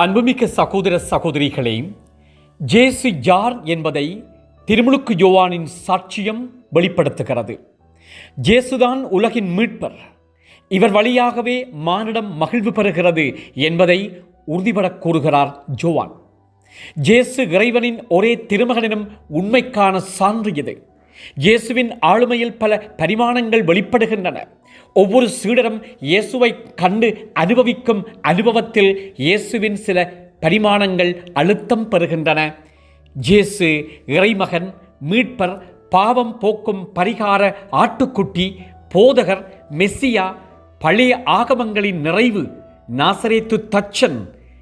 அன்புமிக்க சகோதர சகோதரிகளே ஜேசு யார் என்பதை திருமுழுக்கு யோவானின் சாட்சியம் வெளிப்படுத்துகிறது. ஜேசுதான் உலகின் மீட்பர். இவர் வழியாகவே மானிடம் மகிழ்வு பெறுகிறது என்பதை உறுதிபடக் கூறுகிறார் ஜோவான் ஜேசு இறைவனின் ஒரே திருமகனினும் உண்மைக்கான சான்று இது. இயேசுவின் ஆளுமையில் பல பரிமாணங்கள் வெளிப்படுகின்றன. ஒவ்வொரு சீடரும் இயேசுவை கண்டு அனுபவிக்கும் அனுபவத்தில் இயேசுவின் சில பரிமாணங்கள் அழுத்தம் பெறுகின்றன. இயேசு இறைமகன் மீட்பர் பாவம் போக்கும் பரிகார ஆட்டுக்குட்டி போதகர் மெஸ்ஸியா பழைய ஆகமங்களின் நிறைவு நாசரேத்து தச்சன்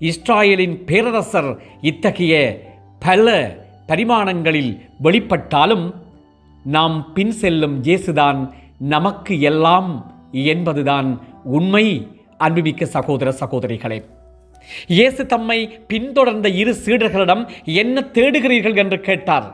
இஸ்ராயலின் பேரரசர் இத்தகைய பல பரிமாணங்களில் வெளிப்பட்டாலும் நாம் பின் செல்லும் இயேசுதான் நமக்கு எல்லாம் என்பதுதான் உண்மை. அன்புமிக்க சகோதர சகோதரிகளே இயேசு தம்மை பின்தொடர்ந்த இரு சீடர்களிடம் என்ன தேடுகிறீர்கள் என்று கேட்டார்.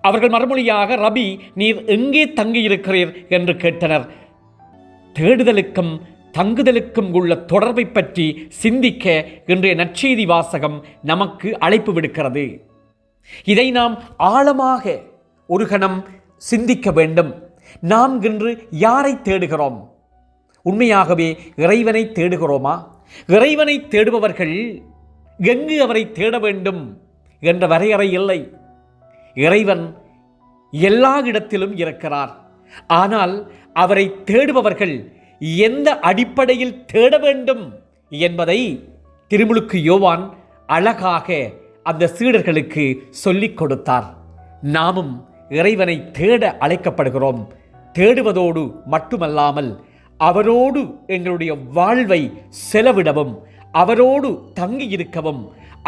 அவர்கள் மறுமொழியாக ரபி நீர் எங்கே தங்கியிருக்கிறீர்? என்று கேட்டனர். தேடுதலுக்கும் தங்குதலுக்கும் உள்ள தொடர்பை பற்றி சிந்திக்க இன்றைய நற்செய்தி வாசகம் நமக்கு அழைப்பு விடுக்கிறது. இதை நாம் ஆழமாக ஒரு கணம் சிந்திக்க வேண்டும். நாம் இன்று யாரை தேடுகிறோம்? உண்மையாகவே இறைவனை தேடுகிறோமா? இறைவனை தேடுபவர்கள் எங்கு அவரை தேட வேண்டும் என்ற வரையறை இல்லை. இறைவன் எல்லா இடத்திலும் இருக்கிறார். ஆனால் அவரை தேடுபவர்கள் எந்த அடிப்படையில் தேட வேண்டும் என்பதை திருமுழுக்கு யோவான் அழகாக அந்த சீடர்களுக்கு சொல்லிக் கொடுத்தார். நாமும் இறைவனை தேட அழைக்கப்படுகிறோம். தேடுவதோடு மட்டுமல்லாமல் அவரோடு எங்களுடைய வாழ்வை செலவிடவும் அவரோடு தங்கியிருக்கவும்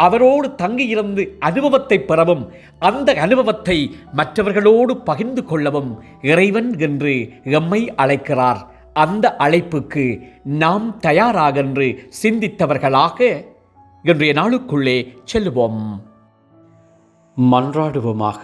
அவரோடு தங்கியிருந்து அனுபவத்தை பெறவும் அந்த அனுபவத்தை மற்றவர்களோடு பகிர்ந்து கொள்ளவும் இறைவன் என்று எம்மை அழைக்கிறார். அந்த அழைப்புக்கு நாம் தயாராகென்று சிந்தித்தவர்களாக இன்றைய நாளுக்குள்ளே செல்லுவோம். மன்றாடுவோமாக.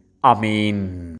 I mean.